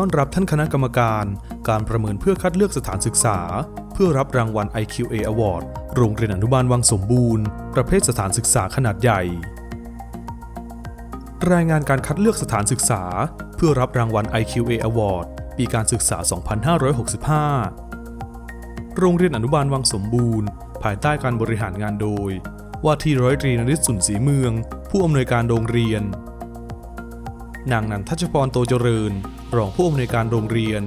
ต้อนรับท่านคณะกรรมการ การประเมินเพื่อคัดเลือกสถานศึกษา เพื่อรับรางวัล IQA Award โรงเรียนอนุบาลวังสมบูรณ์ ประเภทสถานศึกษาขนาดใหญ่ รายงานการคัดเลือกสถานศึกษา เพื่อรับรางวัล IQA Award ปีการศึกษา 2565 โรงเรียนอนุบาลวังสมบูรณ์ ภายใต้การบริหารงานโดย ว่าที่ร้อยตรีนริศสุนศรีเมือง ผู้อำนวยการโรงเรียน นางนันทัชพรโตเจริญ รองผู้อำนวยการโรงเรียน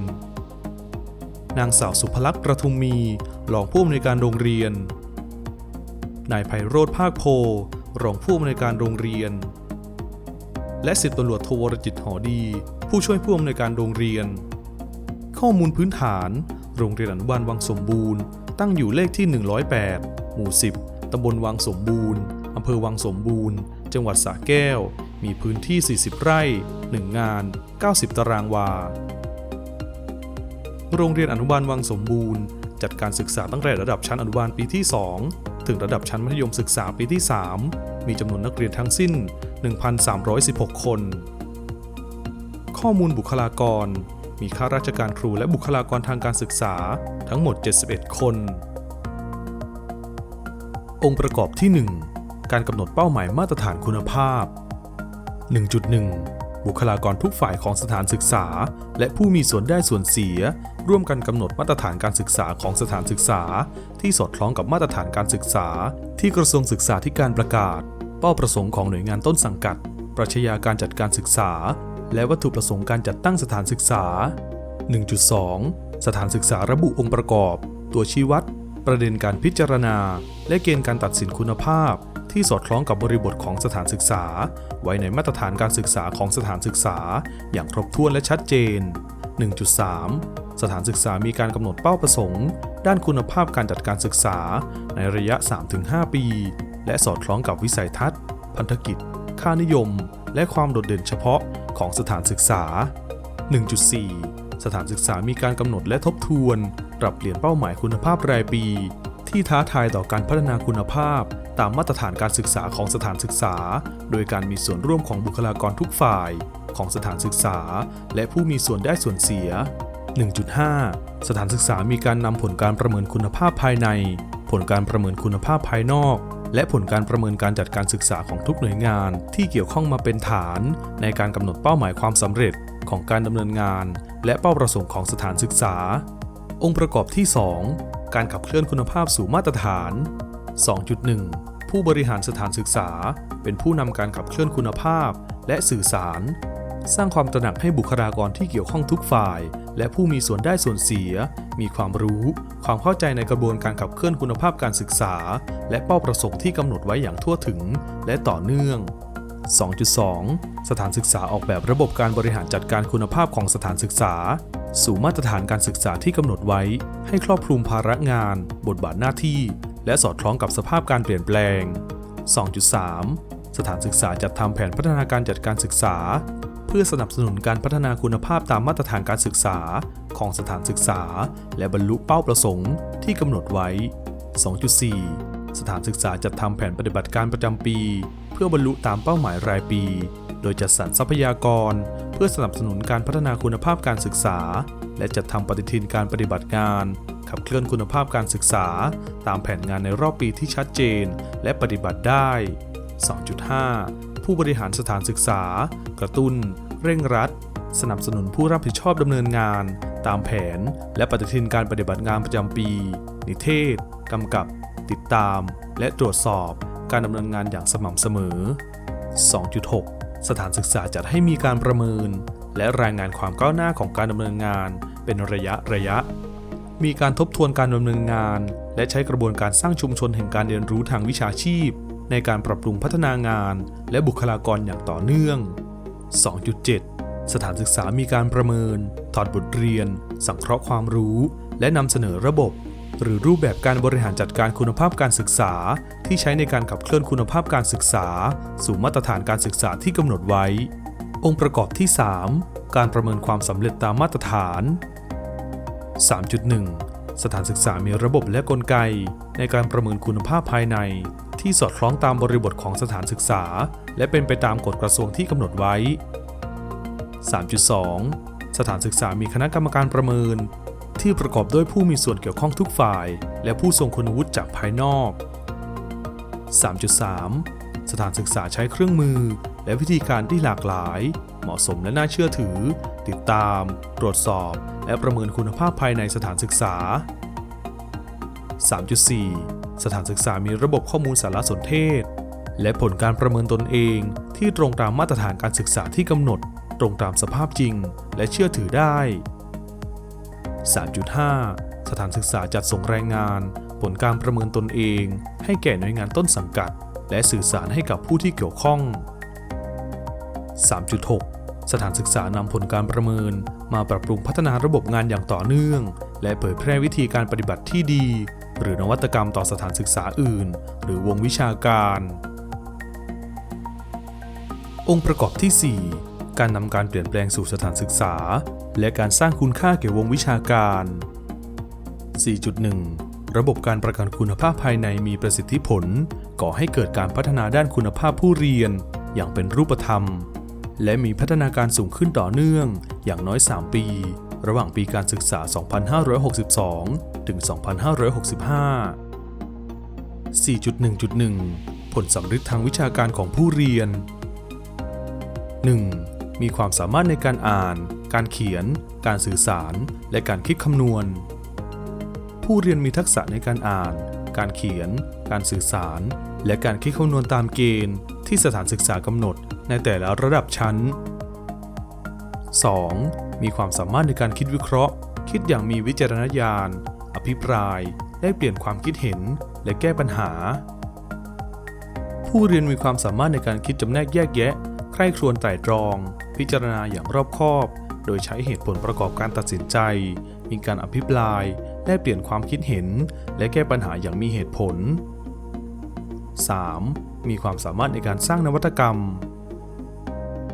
นางสาวสุภลักษณ์ประทุมมี รองผู้อำนวยการโรงเรียน นายไพโรธภาคโพ รองผู้อำนวยการโรงเรียน และสิบตำรวจโทวรจิตหอดี ผู้ช่วยผู้อำนวยการโรงเรียน ข้อมูลพื้นฐาน โรงเรียนอนุบาลวังสมบูรณ์ ตั้งอยู่เลขที่ 108 หมู่ 10 ตำบลวังสมบูรณ์ อำเภอวังสมบูรณ์ จังหวัดสระแก้ว มีพื้นที่ 40 ไร่ 1 งาน 90 ตารางวา โรงเรียนอนุบาลวังสมบูรณ์ จัดการศึกษาตั้งแต่ระดับชั้นอนุบาลปีที่ 2 ถึงระดับชั้นมัธยมศึกษาปีที่ 3 มีจำนวนนักเรียนทั้งสิ้น 1,316 คน ข้อมูลบุคลากร มีข้าราชการครูและบุคลากรทางการศึกษาทั้งหมด 71 คน องค์ประกอบที่ 1 การกำหนดเป้าหมายมาตรฐานคุณภาพ 1.1 บุคลากรทุกฝ่ายของสถานศึกษา และผู้มีส่วนได้ส่วนเสีย ร่วมกันกำหนดมาตรฐานการศึกษาของสถานศึกษา ที่สอดคล้องกับมาตรฐานการศึกษา ที่กระทรวงศึกษาธิการประกาศ เป้าประสงค์ของหน่วยงานต้นสังกัด ปรัชญาการจัดการศึกษา และวัตถุประสงค์การจัดตั้งสถานศึกษา 1.2 สถานศึกษาระบุองค์ประกอบ ตัวชี้วัด ประเด็นการพิจารณา และเกณฑ์การตัดสินคุณภาพ ที่สอดคล้องกับบริบทของสถานศึกษา ไว้ในมาตรฐานการศึกษาของสถานศึกษา อย่างครบถ้วนและชัดเจน 1.3 สถานศึกษามีการกำหนดเป้าประสงค์ ด้านคุณภาพการจัดการศึกษา ในระยะ 3-5 ปี และสอดคล้องกับวิสัยทัศน์ พันธกิจ ค่านิยม และความโดดเด่นเฉพาะของสถานศึกษา 1.4 สถานศึกษามีการกำหนดและทบทวน ปรับเปลี่ยนเป้าหมายคุณภาพรายปี ที่ท้าทายต่อการพัฒนาคุณภาพ ตามมาตรฐานการศึกษาของสถานศึกษา โดยการมีส่วนร่วมของบุคลากรทุกฝ่าย ของสถานศึกษา และผู้มีส่วนได้ส่วนเสีย 1.5 สถานศึกษามีการนำผลการประเมินคุณภาพภายใน ผลการประเมินคุณภาพภายนอก และผลการประเมินการจัดการศึกษาของทุกหน่วยงาน ที่เกี่ยวข้องมาเป็นฐาน ในการกำหนดเป้าหมายความสำเร็จของการดำเนินงาน และเป้าประสงค์ของสถานศึกษา องค์ประกอบที่ 2 การขับเคลื่อนคุณภาพสู่มาตรฐาน 2.1 ผู้บริหารสถานศึกษา เป็นผู้นำการขับเคลื่อนคุณภาพ และสื่อสาร สร้างความตระหนักให้บุคลากรที่เกี่ยวข้องทุกฝ่าย และผู้มีส่วนได้ส่วนเสีย มีความรู้ ความเข้าใจในกระบวนการขับเคลื่อนคุณภาพการศึกษา และเป้าประสงค์ที่กำหนดไว้อย่างทั่วถึง และต่อเนื่อง 2.2 สถานศึกษาออกแบบระบบการบริหารจัดการคุณภาพของสถานศึกษา สู่มาตรฐานการศึกษาที่กำหนดไว้ ให้ครอบคลุมภาระงาน บทบาทหน้าที่ และสอดคล้องกับสภาพการเปลี่ยนแปลง 2.3 สถานศึกษาจัดทำแผนพัฒนาการจัดการศึกษา เพื่อสนับสนุนการพัฒนาคุณภาพตามมาตรฐานการศึกษา ของสถานศึกษา และบรรลุเป้าประสงค์ที่กำหนดไว้ 2.4 สถานศึกษาจัดทำแผนปฏิบัติการประจำปี พื่อบรรลุตามเป้าหมายรายปี โดยจัดสรรทรัพยากร เพื่อสนับสนุนการพัฒนาคุณภาพการศึกษา และจัดทำปฏิทินการปฏิบัติงาน ขับเคลื่อนคุณภาพการศึกษา ตามแผนงานในรอบปีที่ชัดเจน และปฏิบัติได้ 2.5 ผู้บริหารสถานศึกษา กระตุ้น เร่งรัด สนับสนุนผู้รับผิดชอบดำเนินงาน ตามแผน และปฏิทินการปฏิบัติงานประจำปี นิเทศกำกับ ติดตาม และตรวจสอบ การดำเนินงานอย่างสม่ำเสมอ 2.6 สถานศึกษาจัดให้มีการประเมิน และรายงานความก้าวหน้าของการดำเนินงานเป็นระยะระยะ มีการทบทวนการดำเนินงาน และใช้กระบวนการสร้างชุมชนแห่งการเรียนรู้ทางวิชาชีพ ในการปรับปรุงพัฒนางาน และบุคลากรอย่างต่อเนื่อง 2.7 สถานศึกษามีการประเมิน ถอดบทเรียน สังเคราะห์ความรู้ และนำเสนอระบบ หรือรูปแบบการบริหารจัดการคุณภาพการศึกษา ที่ใช้ในการขับเคลื่อนคุณภาพการศึกษา สู่มาตรฐานการศึกษาที่กำหนดไว้ องค์ประกอบที่ 3 การประเมินความสำเร็จตามมาตรฐาน 3.1 สถานศึกษามีระบบและกลไก ในการประเมินคุณภาพภายใน ที่สอดคล้องตามบริบทของสถานศึกษา และเป็นไปตามกฎกระทรวงที่กำหนดไว้ 3.2 สถานศึกษามีคณะกรรมการประเมิน ที่ประกอบด้วยผู้มีส่วนเกี่ยวข้องทุกฝ่าย และผู้ทรงคุณวุฒิจากภายนอก 3.3 สถานศึกษาใช้เครื่องมือ และวิธีการที่หลากหลาย เหมาะสมและน่าเชื่อถือ ติดตาม ตรวจสอบ และประเมินคุณภาพภายในสถานศึกษา 3.4 สถานศึกษามีระบบข้อมูลสารสนเทศ และผลการประเมินตนเองที่ตรงตามมาตรฐานการศึกษาที่กำหนด ตรงตามสภาพจริง และเชื่อถือได้ 3.5 สถานศึกษาจัดส่งแรงงาน ผลการประเมินตนเอง ให้แก่หน่วยงานต้นสังกัด และสื่อสารให้กับผู้ที่เกี่ยวข้อง 3.6 สถานศึกษานำผลการประเมิน มาปรับปรุงพัฒนาระบบงานอย่างต่อเนื่อง และเผยแพร่วิธีการปฏิบัติที่ดี หรือนวัตกรรมต่อสถานศึกษาอื่น หรือวงวิชาการ องค์ประกอบที่ 4 การนำการเปลี่ยนแปลงสู่สถานศึกษา และการสร้างคุณค่าแก่วงวิชาการ 4.1 ระบบการประกันคุณภาพภายในมีประสิทธิผล ก่อให้เกิดการพัฒนาด้านคุณภาพผู้เรียน อย่างเป็นรูปธรรม และมีพัฒนาการสูงขึ้นต่อเนื่อง อย่างน้อย 3 ปี ระหว่างปีการศึกษา 2562 ถึง 2565 4.1.1 ผลสำฤทธิ์ทางวิชาการของผู้เรียน 1. มีความสามารถในการอ่าน การเขียน การสื่อสาร และการคิดคำนวณ ผู้เรียนมีทักษะในการอ่าน การเขียน การสื่อสาร และการคิดคำนวณตามเกณฑ์ ที่สถานศึกษากำหนดในแต่ละระดับชั้น 2. มีความสามารถในการคิดวิเคราะห์ คิดอย่างมีวิจารณญาณ อภิปราย ได้เปลี่ยนความคิดเห็น และแก้ปัญหา ผู้เรียนมีความสามารถในการคิดจำแนกแยกแยะ ใคร่ครวญไตร่ตรอง พิจารณาอย่างรอบคอบ โดยใช้เหตุผลประกอบการตัดสินใจ มีการอภิปรายได้เปลี่ยนความคิดเห็น และแก้ปัญหาอย่างมีเหตุผล 3. มีความสามารถในการสร้างนวัตกรรม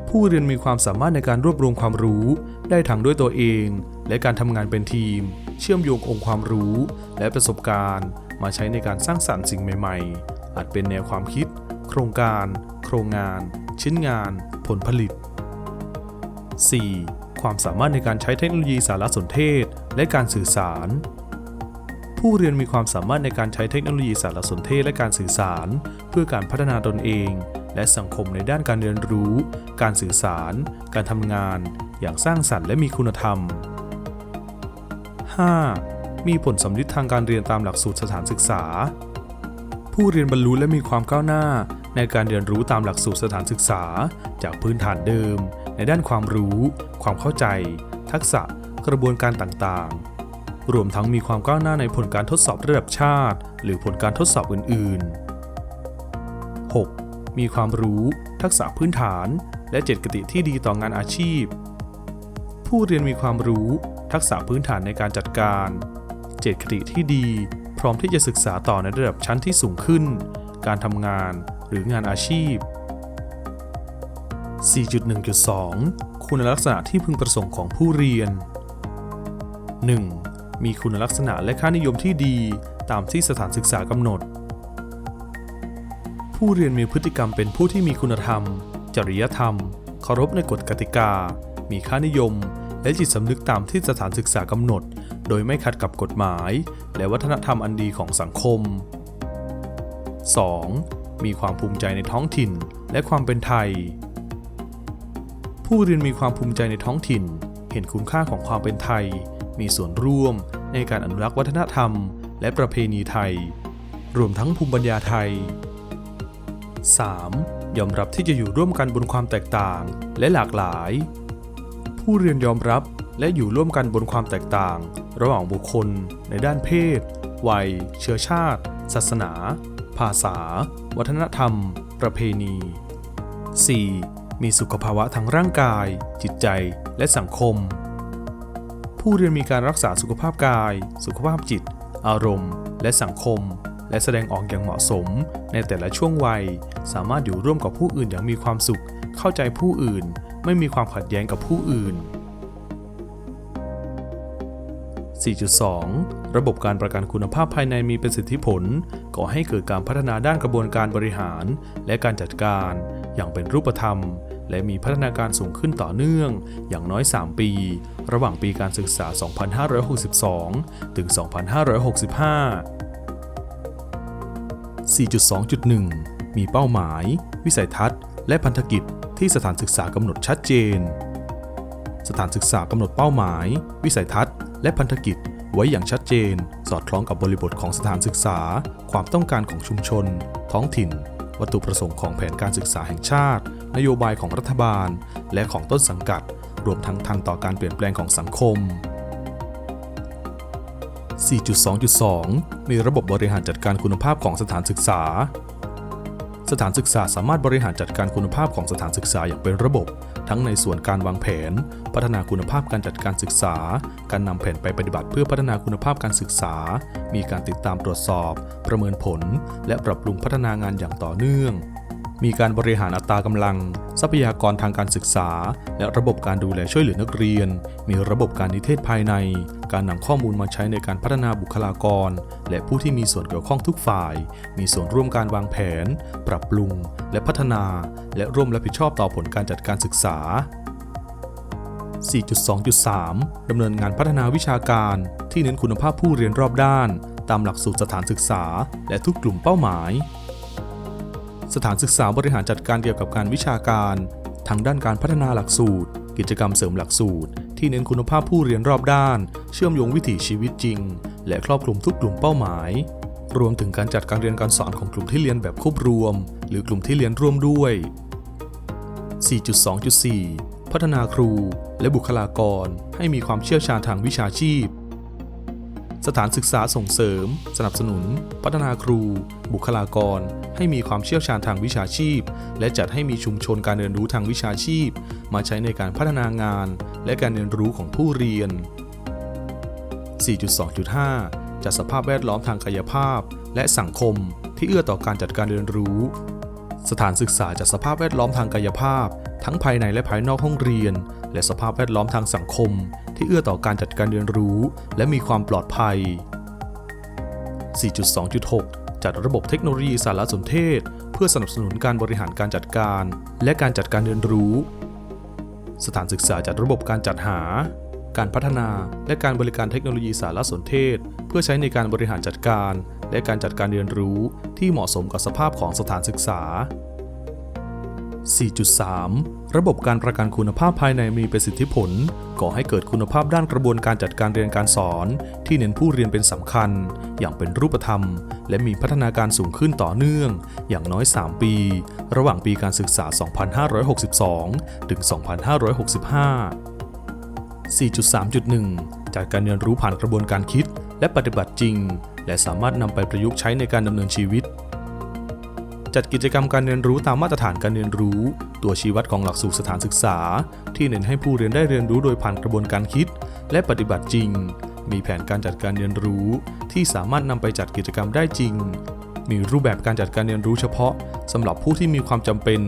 ผู้เรียนมีความสามารถในการรวบรวมความรู้ ได้ทั้งด้วยตัวเอง และการทำงานเป็นทีม เชื่อมโยงองค์ความรู้ และประสบการณ์ มาใช้ในการสร้างสรรค์สิ่งใหม่ ๆ อาจเป็นแนวความคิด โครงการ โครงงาน ชิ้นงาน ผลผลิต 4. ความสามารถในการใช้เทคโนโลยีสารสนเทศ และการสื่อสาร ผู้เรียนมีความสามารถในการใช้เทคโนโลยีสารสนเทศและการสื่อสาร เพื่อการพัฒนาตนเอง และสังคมในด้านการเรียนรู้ การสื่อสาร การทำงาน อย่างสร้างสรรค์และมีคุณธรรม 5. มีผลสำลิดทางการเรียนตามหลักสูตรสถานศึกษา ผู้เรียนบรรลุและมีความก้าวหน้า ในการเรียนรู้ตามหลักสูตรสถานศึกษา จากพื้นฐานเดิม ในด้านความรู้ ความเข้าใจ ทักษะ กระบวนการต่างๆ รวมทั้งมีความก้าวหน้าในผลการทดสอบระดับชาติ หรือผลการทดสอบอื่น ๆ 6. มีความรู้ ทักษะพื้นฐาน และเจตคติที่ดีต่องานอาชีพ ผู้เรียนมีความรู้ ทักษะพื้นฐานในการจัดการ เจตคติที่ดี พร้อมที่จะศึกษาต่อในระดับชั้นที่สูงขึ้น การทำงาน หรืองานอาชีพ 4.1.2 คุณลักษณะที่พึงประสงค์ของผู้เรียน 1. มีคุณลักษณะและค่านิยมที่ดีตามที่สถานศึกษากำหนด ผู้เรียนมีพฤติกรรมเป็นผู้ที่มีคุณธรรม จริยธรรม เคารพในกฎกติกา มีค่านิยม และจิตสำนึกตามที่สถานศึกษากำหนด โดยไม่ขัดกับกฎหมาย และวัฒนธรรมอันดีของสังคม 2. มีความภูมิใจในท้องถิ่นและความเป็นไทย ผู้เรียนมีความภูมิใจในท้องถิ่น เห็นคุณค่าของความเป็นไทย มีส่วนร่วมในการอนุรักษ์วัฒนธรรม และประเพณีไทย รวมทั้งภูมิปัญญาไทย 3. ยอมรับที่จะอยู่ร่วมกันบนความแตกต่างและหลากหลาย ผู้เรียนยอมรับและอยู่ร่วมกันบนความแตกต่าง ระหว่างบุคคลในด้านเพศ วัย เชื้อชาติ ศาสนา ภาษา วัฒนธรรม ประเพณี 4. มีสุขภาวะทางร่างกาย จิตใจ และสังคม ผู้เรียนมีการรักษาสุขภาพกาย สุขภาพจิต อารมณ์ และสังคม และแสดงออกอย่างเหมาะสม ในแต่ละช่วงวัย สามารถอยู่ร่วมกับผู้อื่นอย่างมีความสุข เข้าใจผู้อื่น ไม่มีความขัดแย้งกับผู้อื่น 4.2 ระบบการประกันคุณภาพภายในมีประสิทธิผล ก่อให้เกิดการพัฒนาด้านกระบวนการบริหาร และการจัดการ อย่างเป็นรูปธรรม และมีพัฒนาการสูงขึ้นต่อเนื่อง อย่างน้อย 3 ปี ระหว่างปีการศึกษา 2562 ถึง 2565 4.2.1 มีเป้าหมาย วิสัยทัศน์ และพันธกิจที่สถานศึกษากำหนดชัดเจน สถานศึกษากำหนดเป้าหมาย วิสัยทัศน์ และพันธกิจไว้อย่างชัดเจน สอดคล้องกับบริบทของสถานศึกษา ความต้องการของชุมชน ท้องถิ่น วัตถุประสงค์ของแผนการศึกษาแห่งชาติ นโยบายของรัฐบาล และของต้นสังกัด รวมทั้งทันต่อการเปลี่ยนแปลงของสังคม 4.2.2 มีระบบบริหารจัดการคุณภาพของสถานศึกษา สถานศึกษาสามารถบริหารจัดการคุณภาพของสถานศึกษาอย่างเป็นระบบ ทั้งในส่วนการวางแผน พัฒนาคุณภาพการจัดการศึกษา การนำแผนไปปฏิบัติเพื่อพัฒนาคุณภาพการศึกษา มีการติดตามตรวจสอบ ประเมินผล และปรับปรุงพัฒนางานอย่างต่อเนื่อง มีการบริหารอัตรากำลัง ทรัพยากรทางการศึกษา และระบบการดูแลช่วยเหลือนักเรียน มีระบบการนิเทศภายใน การนำข้อมูลมาใช้ในการพัฒนาบุคลากร และผู้ที่มีส่วนเกี่ยวข้องทุกฝ่าย มีส่วนร่วมการวางแผน ปรับปรุง และพัฒนา และร่วมรับผิดชอบต่อผลการจัดการศึกษา 4.2.3 ดำเนินงานพัฒนาวิชาการ ที่เน้นคุณภาพผู้เรียนรอบด้าน ตามหลักสูตรสถานศึกษา และทุกกลุ่มเป้าหมาย สถานศึกษาบริหารจัดการเกี่ยวกับการวิชาการทั้งด้านการพัฒนาหลักสูตร กิจกรรมเสริมหลักสูตร ที่เน้นคุณภาพผู้เรียนรอบด้าน เชื่อมโยงวิถีชีวิตจริง และครอบคลุมทุกกลุ่มเป้าหมาย รวมถึงการจัดการเรียนการสอนของกลุ่มที่เรียนแบบควบรวม หรือกลุ่มที่เรียนร่วมด้วย 4.2.4 พัฒนาครูและบุคลากร ให้มีความเชี่ยวชาญทางวิชาชีพ สถานศึกษาส่งเสริม สนับสนุน พัฒนาครู บุคลากร ให้มีความเชี่ยวชาญทางวิชาชีพ และจัดให้มีชุมชนการเรียนรู้ทางวิชาชีพ มาใช้ในการพัฒนางาน และการเรียนรู้ของผู้เรียน 4.2.5 จัดสภาพแวดล้อมทางกายภาพ และสังคม ที่เอื้อต่อการจัดการเรียนรู้ สถานศึกษาจัดสภาพแวดล้อมทางกายภาพ ทั้งภายในและภายนอกห้องเรียน และสภาพแวดล้อมทางสังคม ที่เอื้อต่อการจัดการเรียนรู้ และมีความปลอดภัย 4.2.6 จัดระบบเทคโนโลยีสารสนเทศ เพื่อสนับสนุนการบริหารการจัดการ และการจัดการเรียนรู้ สถานศึกษาจัดระบบการจัดหา การพัฒนา และการบริการเทคโนโลยีสารสนเทศ เพื่อใช้ในการบริหารจัดการ และการจัดการเรียนรู้ที่เหมาะสมกับสภาพของสถานศึกษา 4.3 ระบบการประกันคุณภาพภายในมีประสิทธิผล ก่อให้เกิดคุณภาพด้านกระบวนการจัดการเรียนการสอน ที่เน้นผู้เรียนเป็นสำคัญ อย่างเป็นรูปธรรม และมีพัฒนาการสูงขึ้นต่อเนื่อง อย่างน้อย 3 ปี ระหว่างปีการศึกษา 2562 ถึง 2565 4.3.1จัดการเรียนรู้ผ่านกระบวนการคิด และปฏิบัติจริง และสามารถนำไปประยุกต์ใช้ในการดำเนินชีวิต จัดกิจกรรมการเรียนรู้ตามมาตรฐานการเรียนรู้ ตัวชี้วัดของหลักสูตรสถานศึกษา ที่เน้นให้ผู้เรียนได้เรียนรู้โดยผ่านกระบวนการคิด และปฏิบัติจริง มีแผนการจัดการเรียนรู้ ที่สามารถนำไปจัดกิจกรรมได้จริง มีรูปแบบการจัดการเรียนรู้เฉพาะสำหรับผู้ที่มีความจำเป็น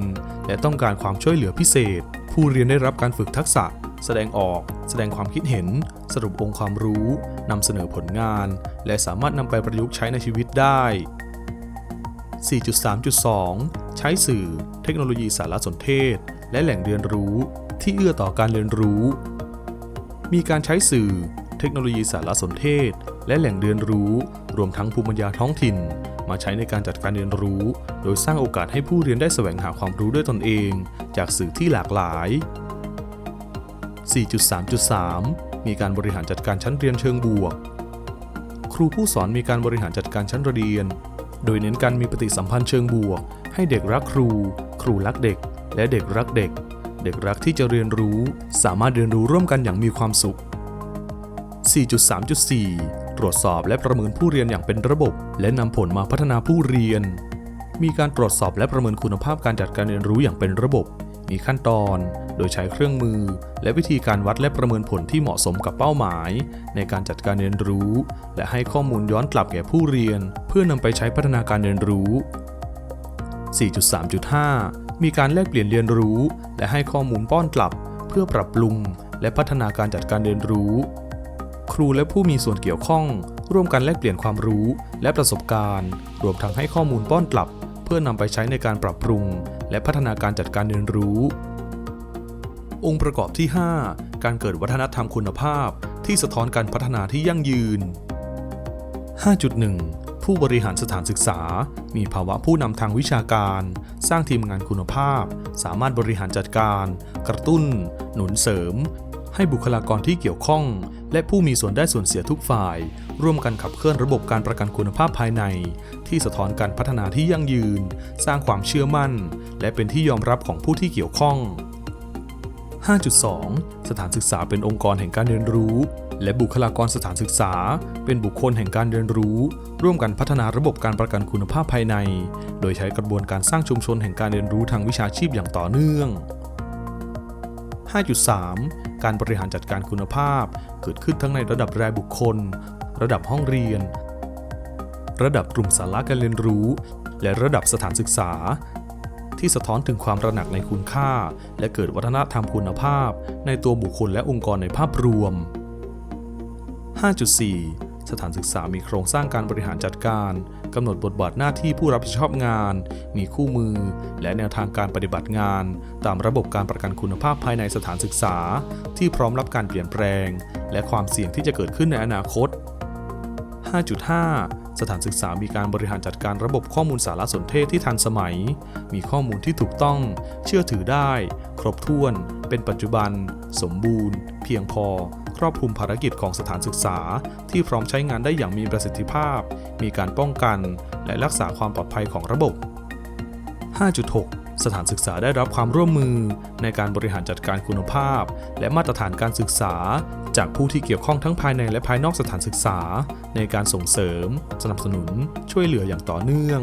และต้องการความช่วยเหลือพิเศษ ผู้เรียนได้รับการฝึกทักษะ แสดงออก แสดงความคิดเห็น สรุปองค์ความรู้นำเสนอผลงาน และสามารถนำไปประยุกต์ใช้ในชีวิตได้ 4.3.2 ใช้สื่อ เทคโนโลยีสารสนเทศ และแหล่งเรียนรู้ที่เอื้อต่อการเรียนรู้ มีการใช้สื่อ เทคโนโลยีสารสนเทศ และแหล่งเรียนรู้ รวมทั้งภูมิปัญญาท้องถิ่น มาใช้ในการจัดการเรียนรู้ โดยสร้างโอกาสให้ผู้เรียนได้แสวงหาความรู้ด้วยตนเอง จากสื่อที่หลากหลาย 4.3.3 มีการบริหารจัดการชั้นเรียนเชิงบวก ครูผู้สอนมีการบริหารจัดการชั้นเรียน โดยเน้นการมีปฏิสัมพันธ์เชิงบวก ให้เด็กรักครู ครูรักเด็ก และเด็กรักเด็ก เด็กรักที่จะเรียนรู้ สามารถเรียนรู้ร่วมกันอย่างมีความสุข 4.3.4 ตรวจสอบและประเมินผู้เรียนอย่างเป็นระบบ และนำผลมาพัฒนาผู้เรียน มีการตรวจสอบและประเมินคุณภาพการจัดการเรียนรู้อย่างเป็นระบบ มีขั้นตอน โดยใช้เครื่องมือ และวิธีการวัดและประเมินผลที่เหมาะสมกับเป้าหมาย ในการจัดการเรียนรู้ และให้ข้อมูลย้อนกลับแก่ผู้เรียน เพื่อนำไปใช้พัฒนาการเรียนรู้ 4.3.5 มีการแลกเปลี่ยนเรียนรู้ และให้ข้อมูลป้อนกลับ เพื่อปรับปรุง และพัฒนาการจัดการเรียนรู้ ครูและผู้มีส่วนเกี่ยวข้อง ร่วมกันแลกเปลี่ยนความรู้ และประสบการณ์ รวมทั้งให้ข้อมูลป้อนกลับ พื่อนำไปใช้ในการปรับปรุง และพัฒนาการจัดการเรียนรู้ องค์ประกอบที่ 5 การเกิดวัฒนธรรมคุณภาพ ที่สะท้อนการพัฒนาที่ยั่งยืน 5.1 ผู้บริหารสถานศึกษา มีภาวะผู้นำทางวิชาการ สร้างทีมงานคุณภาพ สามารถบริหารจัดการ กระตุ้น หนุนเสริม ให้บุคลากรที่เกี่ยวข้อง และผู้มีส่วนได้ส่วนเสียทุกฝ่าย ร่วมกันขับเคลื่อนระบบการประกันคุณภาพภายใน ที่สะท้อนการพัฒนาที่ยั่งยืน สร้างความเชื่อมั่น และเป็นที่ยอมรับของผู้ที่เกี่ยวข้อง 5.2 สถานศึกษาเป็นองค์กรแห่งการเรียนรู้ และบุคลากรสถานศึกษา เป็นบุคคลแห่งการเรียนรู้ ร่วมกันพัฒนาระบบการประกันคุณภาพภายใน โดยใช้กระบวนการสร้างชุมชนแห่งการเรียนรู้ทางวิชาชีพอย่างต่อเนื่อง 5.3 การบริหารจัดการคุณภาพ เกิดขึ้นทั้งในระดับรายบุคคล ระดับห้องเรียน ระดับกลุ่มสาระการเรียนรู้ และระดับสถานศึกษา ที่สะท้อนถึงความระหนักในคุณค่า และเกิดวัฒนธรรมคุณภาพ ในตัวบุคคลและองค์กรในภาพรวม 5.4 สถานศึกษามีโครงสร้างการบริหารจัดการ กำหนดบทบาทหน้าที่ผู้รับผิดชอบงาน มีคู่มือ และแนวทางการปฏิบัติงาน ตามระบบการประกันคุณภาพภายในสถานศึกษา ที่พร้อมรับการเปลี่ยนแปลง และความเสี่ยงที่จะเกิดขึ้นในอนาคต 5.5สถานศึกษามีการบริหารจัดการระบบข้อมูลสารสนเทศที่ทันสมัย มีข้อมูลที่ถูกต้อง เชื่อถือได้ ครบถ้วน เป็นปัจจุบัน สมบูรณ์ เพียงพอ ครอบคลุมภารกิจของสถานศึกษา ที่พร้อมใช้งานได้อย่างมีประสิทธิภาพ มีการป้องกัน และรักษาความปลอดภัยของระบบ 5.6 สถานศึกษาได้รับความร่วมมือ ในการบริหารจัดการคุณภาพ และมาตรฐานการศึกษา จากผู้ที่เกี่ยวข้องทั้งภายในและภายนอกสถานศึกษา ในการส่งเสริม สนับสนุน ช่วยเหลืออย่างต่อเนื่อง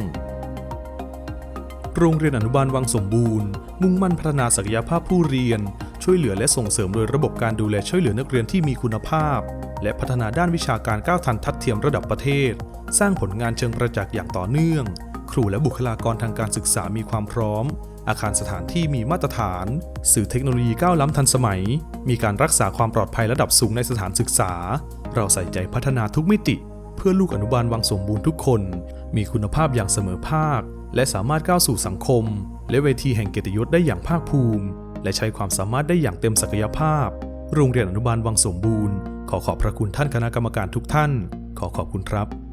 โรงเรียนอนุบาลวังสมบูรณ์ มุ่งมั่นพัฒนาศักยภาพผู้เรียน ช่วยเหลือและส่งเสริมโดยระบบการดูแลช่วยเหลือนักเรียนที่มีคุณภาพ และพัฒนาด้านวิชาการก้าวทันทัดเทียมระดับประเทศ สร้างผลงานเชิงประจักษ์อย่างต่อเนื่อง ครูและบุคลากรทางการศึกษามีความพร้อม อาคารสถานที่มีมาตรฐาน สื่อเทคโนโลยีก้าวล้ำทันสมัย มีการรักษาความปลอดภัยระดับสูงในสถานศึกษา เราใส่ใจพัฒนาทุกมิติ เพื่อลูกอนุบาลวังสมบูรณ์ทุกคน มีคุณภาพอย่างเสมอภาค และสามารถก้าวสู่สังคม และเวทีแห่งเกียรติยศได้อย่างภาคภูมิ และใช้ความสามารถได้อย่างเต็มศักยภาพ โรงเรียนอนุบาลวังสมบูรณ์ ขอขอบพระคุณท่านคณะกรรมการทุกท่าน ขอขอบคุณครับ